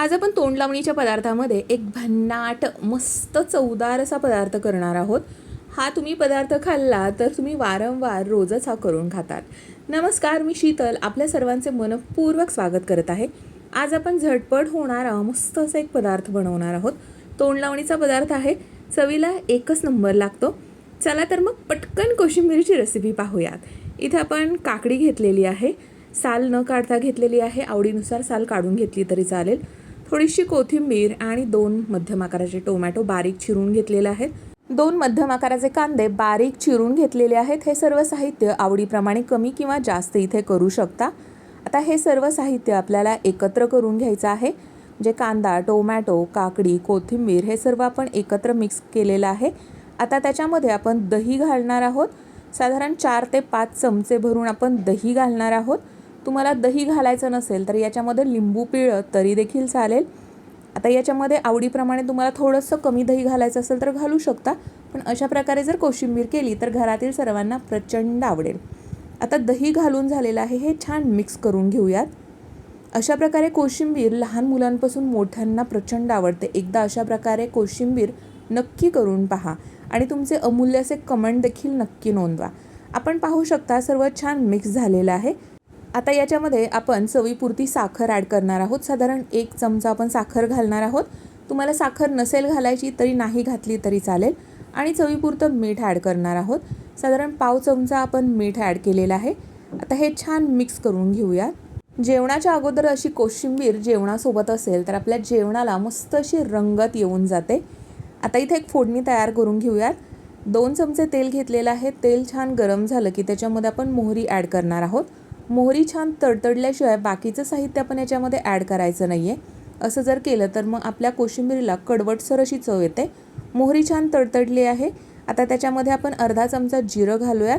आज आपण तोंड लावणीच्या पदार्थामध्ये एक भन्नाट मस्त चवदार असा पदार्थ करणार आहोत. हा तुम्ही पदार्थ खाल्ला तर तुम्ही वारंवार रोजच हा करून खातात. नमस्कार मी शीतल. आपल्या सर्वांचे मनपूर्वक स्वागत करत आहे. आज आपण झटपट होणारा मस्त असा एक पदार्थ बनवणार आहोत. तोंड लावणीचा पदार्थ आहे चवीला एकच नंबर लागतो. चला तर मग पटकन कोशिंबीरची रेसिपी पाहूयात. इथे आपण काकडी घेतलेली आहे साल न काढता घेतलेली आहे. आवडीनुसार साल काढून घेतली तरी चालेल. थोडीशी कोथिंबीर आणि दोन मध्यम आकाराचे टोमॅटो बारीक चिरून घेतलेले आहेत. दोन मध्यम आकाराचे कांदे बारीक चिरून घेतलेले आहेत. हे सर्व साहित्य आवडीप्रमाणे कमी किंवा जास्त इथे करू शकता. आता हे सर्व साहित्य आपल्याला एकत्र करून घ्यायचं आहे. जे कांदा टोमॅटो काकडी कोथिंबीर हे सर्व आपण एकत्र मिक्स केलेलं आहे. आता त्याच्यामध्ये आपण दही घालणार आहोत. साधारण चार ते पाच चमचे भरून आपण दही घालणार आहोत. तुम्हाला दही घालायचं नसेल तर याच्यामध्ये लिंबू पिळं तरी देखील चालेल. आता याच्यामध्ये आवडीप्रमाणे तुम्हाला थोडंसं कमी दही घालायचं असेल तर घालू शकता पण अशा प्रकारे जर कोशिंबीर केली तर घरातील सर्वांना प्रचंड आवडेल. आता दही घालून झालेलं आहे हे छान मिक्स करून घेऊयात. अशा प्रकारे कोशिंबीर लहान मुलांपासून मोठ्यांना प्रचंड आवडते. एकदा अशा प्रकारे कोशिंबीर नक्की करून पहा आणि तुमचे अमूल्य असे कमेंट देखील नक्की नोंदवा. आपण पाहू शकता सर्व छान मिक्स झालेलं आहे. आता याच्यामध्ये आपण चवीपुरती साखर ॲड करणार आहोत. साधारण एक चमचा आपण साखर घालणार आहोत. तुम्हाला साखर नसेल घालायची तरी नाही घातली तरी चालेल. आणि चवीपुरतं मीठ ॲड करणार आहोत. साधारण पाव चमचा आपण मीठ ॲड केलेलं आहे. आता हे छान मिक्स करून घेऊया. जेवणाच्या अगोदर अशी कोशिंबीर जेवणासोबत असेल तर आपल्या जेवणाला मस्त अशी रंगत येऊन जाते. आता इथे एक फोडणी तयार करून घेऊयात. दोन चमचे तेल घेतलेलं आहे. तेल छान गरम झालं की त्याच्यामध्ये आपण मोहरी ॲड करणार आहोत. मोहरी छान तडतडल्याशिवाय बाकीचं साहित्य आपण याच्यामध्ये ॲड करायचं नाही आहे असं जर केलं तर मग आपल्या कोशिंबिरीला कडवटसर अशी चव येते. मोहरी छान तडतडली आहे. आता त्याच्यामध्ये आपण अर्धा चमचा जिरं घालूयात.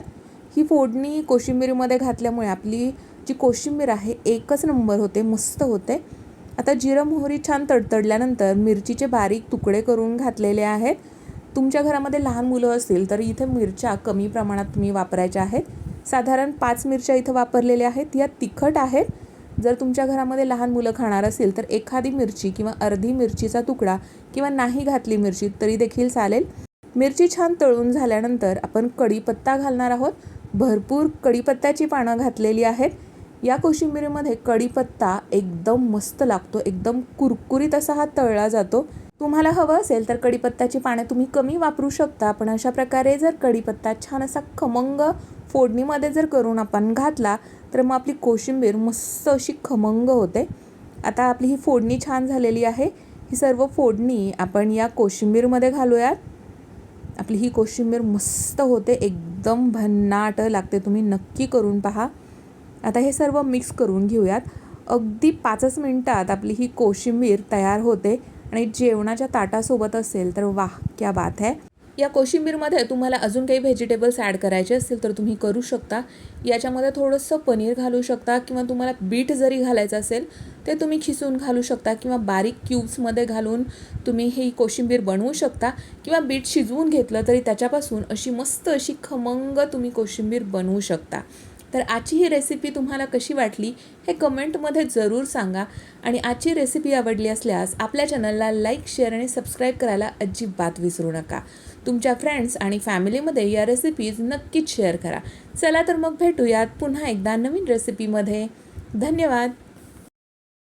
ही फोडणी कोशिंबीरमध्ये घातल्यामुळे आपली जी कोशिंबीर आहे एकच नंबर होते मस्त होते. आता जिरं मोहरी छान तडतडल्यानंतर मिरचीचे बारीक तुकडे करून घातलेले आहेत. तुमच्या घरामध्ये लहान मुलं असतील तर इथे मिरच्या कमी प्रमाणात तुम्ही वापरायच्या आहेत. साधारण पाच मिरच्या इथं वापरलेल्या आहेत. या तिखट आहेत. जर तुमच्या घरामध्ये लहान मुलं खाणार असेल तर एखादी मिरची किंवा अर्धी मिरचीचा तुकडा किंवा नाही घातली मिरची तरी देखील चालेल. मिरची छान तळून झाल्यानंतर आपण कढीपत्ता घालणार आहोत. भरपूर कढीपत्त्याची पानं घातलेली आहेत. या कोशिंबिरीमध्ये कढीपत्ता एकदम मस्त लागतो. एकदम कुरकुरीत असा हा तळला जातो. तुम्हाला हवं असेल तर कढीपत्त्याची पाने तुम्ही कमी वापरू शकता पण अशा प्रकारे जर कढीपत्ता छान असा खमंग फोडणीमध्ये जर करून आपण घातला तर मग आपली कोशिंबीर मस्त अशी खमंग होते. आता आपली ही फोडणी छान झालेली आहे. ही सर्व फोडणी आपण या कोशिंबीरमध्ये घालूयात. आपली ही कोशिंबीर मस्त होते एकदम भन्नाट लागते. तुम्ही नक्की करून पहा. आता हे सर्व मिक्स करून घेऊयात. अगदी पाचच मिनटात आपली ही कोशिंबीर तयार होते. आणि जेवणाच्या ताटासोबत असेल तर वाह क्या बात आहे या कोशिंबीरमध्ये तुम्हाला अजून काही व्हेजिटेबल्स ॲड करायचे असतील तर तुम्ही करू शकता. याच्यामध्ये थोडंसं पनीर घालू शकता किंवा तुम्हाला बीट जरी घालायचं असेल ते तुम्ही खिसून घालू शकता किंवा बारीक क्यूब्समध्ये घालून तुम्ही ही कोशिंबीर बनवू शकता किंवा बीट शिजवून घेतलं तरी त्याच्यापासून अशी मस्त अशी खमंग तुम्ही कोशिंबीर बनवू शकता. तर आजची ही रेसिपी तुम्हाला कशी वाटली हे कमेंटमध्ये जरूर सांगा. आणि आजची रेसिपी आवडली असल्यास आपल्या चॅनलला लाईक शेअर आणि सबस्क्राईब करायला अजिबात विसरू नका. तुमच्या फ्रेंड्स आणि फॅमिलीमध्ये या रेसिपीज नक्कीच शेअर करा. चला तर मग भेटूयात पुन्हा एकदा नवीन रेसिपीमध्ये धन्यवाद.